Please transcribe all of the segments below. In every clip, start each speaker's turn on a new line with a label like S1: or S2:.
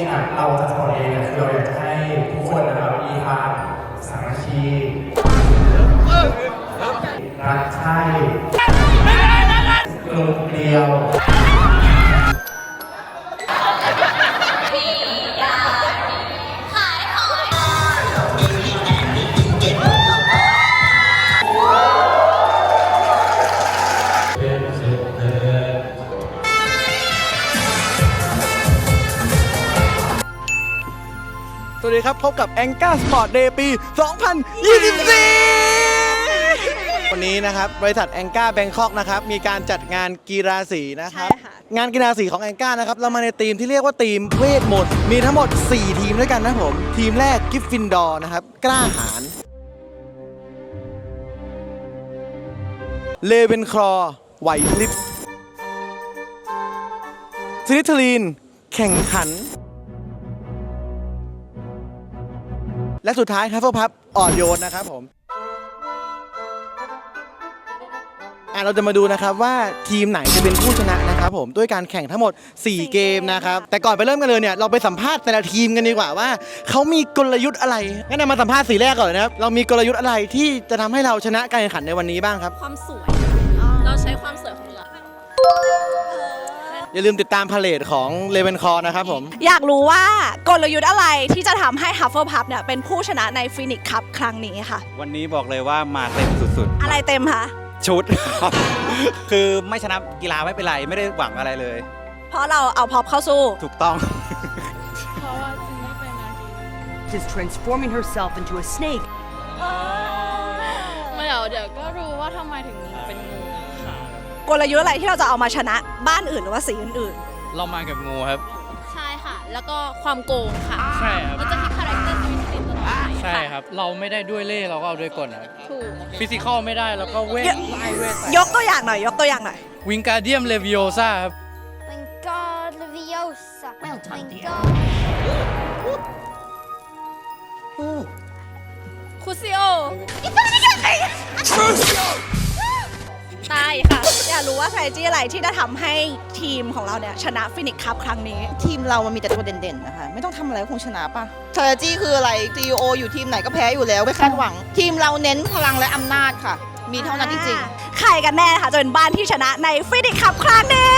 S1: ริงๆอะเราจะสปอร์ตเองเนี่ยคือเราอยากจะให้ทุกคนนะครับมีความสามัคคีรักใคร่กลมเกลียว
S2: วัสดีครับ พบกับ a n g a Sport Day ปี 2024 วันนี้นะครับ บริษัท a n g a Bangkok นะครับ มีการจัดงานกีฬาสีนะครับ
S3: ใช่ค่ะ
S2: งานกีฬาสีของ a n g a นะครับ เรามาในทีมที่เรียกว่าทีมเวทมนต์มีทั้งหมด 4 ทีมด้วยกันนะครับผม ทีมแรกกิฟฟินดอร์นะครับ กล้าหาญเลเวนครอไหวพลิบซิลิทลีน แข่งขัน และสุดท้ายครับพับอ่อนโยนนะครับผมอะเราจะมาดูนะครับว่าทีมไหนจะเป็นผู้ชนะนะครับผมด้วยการแข่งทั้งหมด 4 เกมนะครับแต่ก่อนไปเริ่มกันเลยเนี่ยเราไปสัมภาษณ์แต่ละทีมกันดีกว่าว่าเขามีกลยุทธ์อะไรงั้นเรามาสัมภาษณ์สีแรกก่อนนะครับเรามีกลยุทธ์อะไรที่จะทำให้เราชนะการแข่งขันในวันนี้บ้างครับ
S3: ความสวย อ
S2: ย่าลืมติดตามพาเลทของเลเวนคอร์นะครับผม
S3: อยากรู้ว่ากลยุทธ์อะไรที่จะทำให้ Hufflepuff เนี่ยเป็นผู้ชนะในฟินิกคัพครั้งนี้ค่ะ
S4: วันนี้บอกเลยว่ามาเต็มสุด
S3: อะไรเต็มคะ
S4: ๆ ชุด คือไม่ชนะกีฬาไม่เป็นไร ไม่ได้หวังอะไรเลย
S3: เพราะเราเอาพ็อปเข้าสู้
S4: ถูกต้อง
S5: is transforming herself into a snake.
S6: ไม่เดี๋ยวเดี๋ยวก็รู้ว่าทำไมถึงเป็นงูค่ะ
S3: กลยุทธ์อะไรที่เราจะเอามาชนะบ้านอื่นหรือว่าสีอื่น
S7: เรามากับงูครับ
S6: ใช่ค่ะ แล้วก็ความโกงค่ะ
S7: ใช่ครับ
S6: มันจะมีคาแรคเตอร์สวิตช์ตัวไหน
S7: ใช่ครับ เราไม่ได้ด้วยเล่ห์เราก็เอาด้วยกลครับ
S6: ถูก
S7: ฟิสิกอลไม่ได้เราก็เวทไล่เวท
S3: ๆยกตัวอย่างหน่อย ยกตัวอย่างหน่อย
S7: วิงการเดียมเลวิโอซาครับ
S8: Wingardium Leviosa. Wingardium
S6: คุซิโอ
S3: strategy อะไรที่จะทำให้ทีมของเราเนี่ยชนะฟินิกคัพครั้งนี้
S9: ทีมเรามันมีแต่ตัวเด่นๆนะคะ ไม่ต้องทำอะไรก็คงชนะป่ะ strategy คืออะไร CEO อยู่ทีมไหนก็แพ้อยู่แล้ว ไม่คาดหวัง ทีมเราเน้นพลังและอำนาจค่ะ มีเท่านั้นจริงๆ
S3: ใครกันแน่นะคะจะเป็นบ้านที่ชนะในฟินิกคัพครั้ง
S10: นี้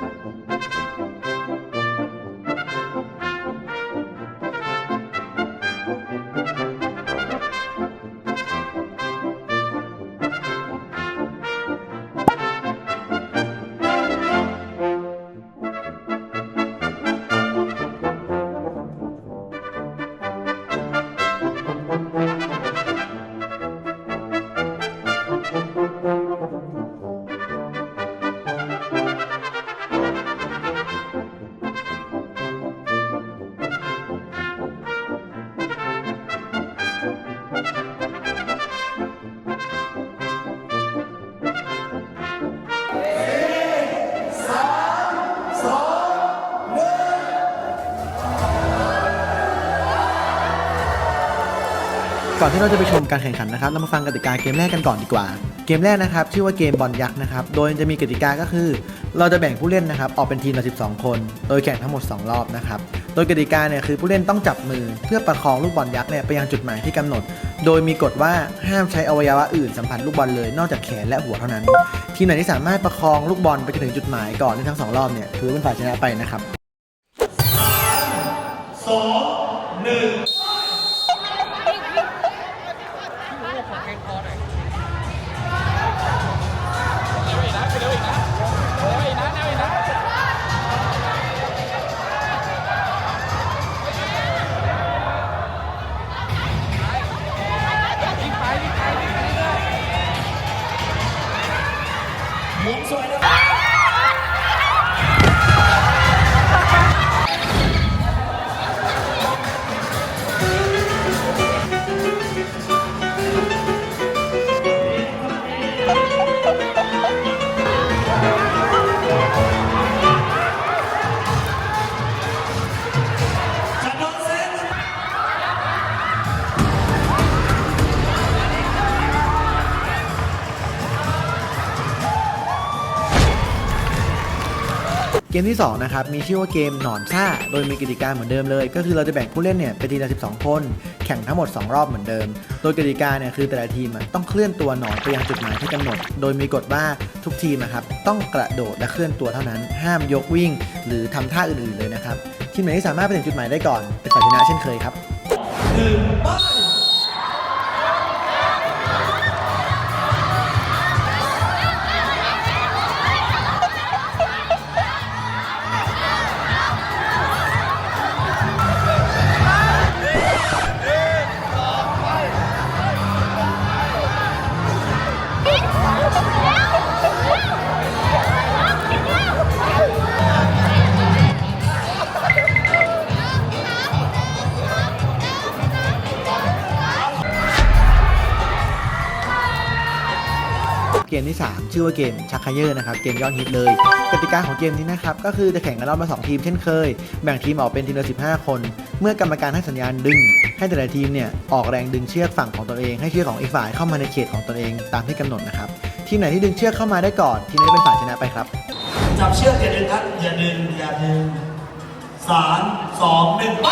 S10: Música
S2: ก่อนที่เราจะไปชมการแข่งขันนะครับเรามาฟังกติกาเกมแรกกันก่อนดีกว่า เกมแรกนะครับชื่อว่าเกมบอลยักษ์นะครับโดยจะมีกติกาก็คือ เราจะแบ่งผู้เล่นนะครับออกเป็นทีมละ 12 คน โดยแข่งทั้งหมด 2 รอบนะครับโดยกติกาเนี่ยคือผู้เล่นต้องจับมือ เพื่อประคองลูกบอลยักษ์เนี่ยไปยังจุดหมายที่กำหนด โดยมีกฎว่าห้ามใช้อวัยวะอื่นสัมผัสลูกบอลเลยนอกจากแขนและหัวเท่านั้น ทีมไหนที่สามารถประคองลูกบอลไปจนถึงจุดหมายก่อนในทั้งสองรอบเนี่ยถือเป็นฝ่ายชนะไปนะครับ
S1: ข
S2: อเมที่สองนะครับมีชื่อว่าเกมหนอนซ่า โดยมีกติกาเหมือนเดิมเลย ก็คือเราจะแบ่งผู้เล่นเนี่ยเป็นทีมละ 12 คน แข่งทั้งหมด 2 รอบเหมือนเดิม โดยกติกาเนี่ยคือแต่ละทีมต้องเคลื่อนตัวหนอนไปยังจุดหมายที่กำหนด โดยมีกฎว่าทุกทีมนะครับต้องกระโดดและเคลื่อนตัวเท่านั้น ห้ามยกวิ่ง หรือทำท่าอื่นๆเลยนะครับทีมไหนที่สามารถไปถึงจุดหมายได้ก่อนเป็นฝ่ายชนะเช่นเคยครับเกม ที่ 3 ชื่อว่าเกมชักไคเยอร์นะครับเกมยอดฮิตเลย กติกาของเกมนี้นะครับก็คือจะแข่งกันรอบละ2ทีมเช่นเคย แบ่งทีมออกเป็นทีมละ15 คน เมื่อกรรมการให้สัญญาณดึง ให้แต่ละทีมเนี่ยออกแรงดึงเชือกฝั่งของตนเอง ให้เชือกของอีกฝ่ายเข้ามาในเขตของตนเองตามที่กำหนดนะครับทีมไหนที่ดึงเชือกเข้ามาได้ก่อนทีมนั้นเป็นฝ่ายชนะไปครับ
S1: จับเชือกอย่าดึงครับอย่าดึงอย่าดึงสามสองหนึ่งไป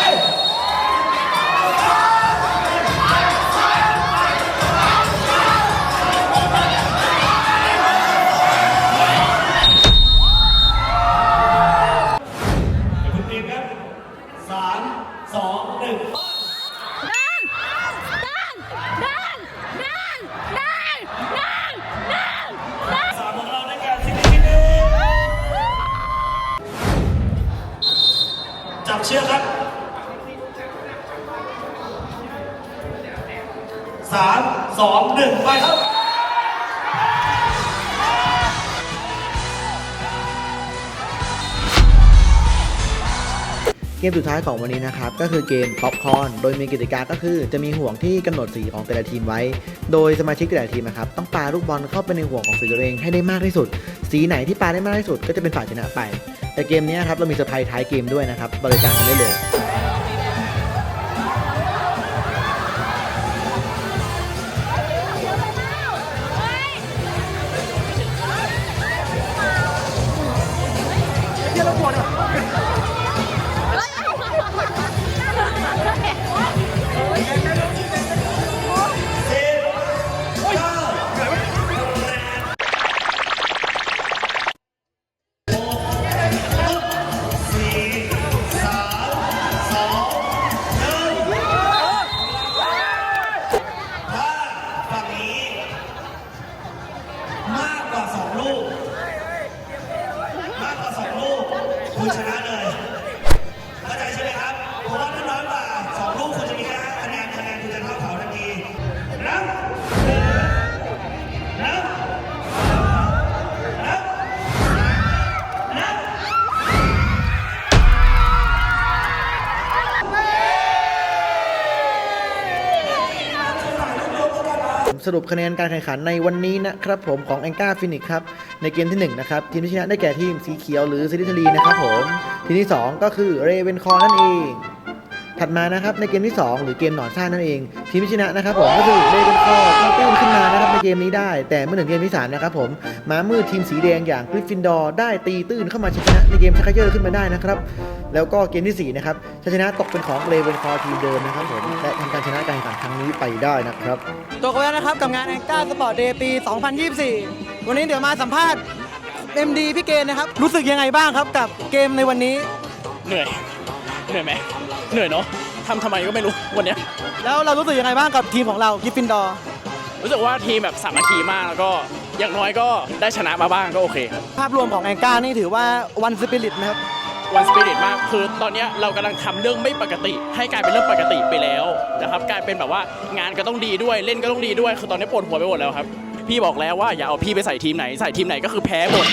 S1: เกมสุ
S2: ดท้ายของวันนี้นะครับก็คือเกมป๊อปคอนโดยมีกติกาก็คือจะมีห่วงที่กำหนดสีของแต่ละทีมไว้ โดยสมาชิกแต่ละทีมนะครับต้องปาลูกบอลเข้าไปในห่วงของสีตัวเองให้ได้มากที่สุด สีไหนที่ปาได้มากที่สุดก็จะเป็นฝ่ายชนะไป แต่เกมนี้ครับเรามีเซอร์ไพรส์ท้ายเกมด้วยนะครับบริการกันได้เลย
S1: คุณ
S2: สรุปคะแนนการแข่งขันในวันนี้นะครับผมของแองกาฟินิกครับในเกมที่1นะครับทีมที่ชนะได้แก่ทีมสีเขียวหรือซิลิทลีนะครับผมทีมที่ 2 ก็คือเรเวนคอร์นั่นเอง ถัดมานะครับในเกมที่ 2 หรือเกมหนอนซ่านั่นเอง ทีมที่ชนะนะครับผมก็คือเรเวนคอร์ที่ตื้นขึ้นมานะครับในเกมนี้ได้ แต่เมื่อถึงเกมที่3นะครับผมม้ามืดทีมสีแดงอย่างกริฟฟินดอร์ได้ตีตื้นเข้ามาชนะในเกมชักเขยอร์ขึ้นมาได้นะครับแล้วก็เกมที่4นะครับชัยชนะตกเป็นของเรเวนคอร์ทีมเดิมนะครับผมและทำการชนะการแข่งขันครั้งนี้ไปได้นะครับตัวกันแล้วนะครับกับงานแองก้าสปอร์ตเดย์ปี 2024 วันนี้เดี๋ยวมาสัมภาษณ์ MD พี่เกณฑ์นะครับรู้สึกยังไงบ้างครับกับเกมในวันนี้
S7: เหนื่อย เหนื่อยไหม เหนื่อยเนาะทำทำไมก็ไม่รู้วันเนี้ย
S2: แล้วเรารู้สึกยังไงบ้างกับทีมของเรากิฟฟินดอร์
S7: รู้สึกว่าทีมแบบสามัคคีมากแล้วก็อย่างน้อยก็ได้ชนะมาบ้างก็โอเคครับ
S2: ภาพรวมของแองก้านี่ถือว่าวันสปิริตไหมครับ
S7: วันสปิริตมากคือตอนเนี้ยเรากำลังทำเรื่องไม่ปกติ ให้กลายเป็นเรื่องปกติไปแล้วนะครับกลายเป็นแบบว่างานก็ต้องดีด้วยเล่นก็ต้องดีด้วยคือตอนนี้ปวดหัวไปหมดแล้วครับ พี่บอกแล้วว่าอย่าเอาพี่ไปใส่ทีมไหนใส่ทีมไหนก็คือแพ้หมด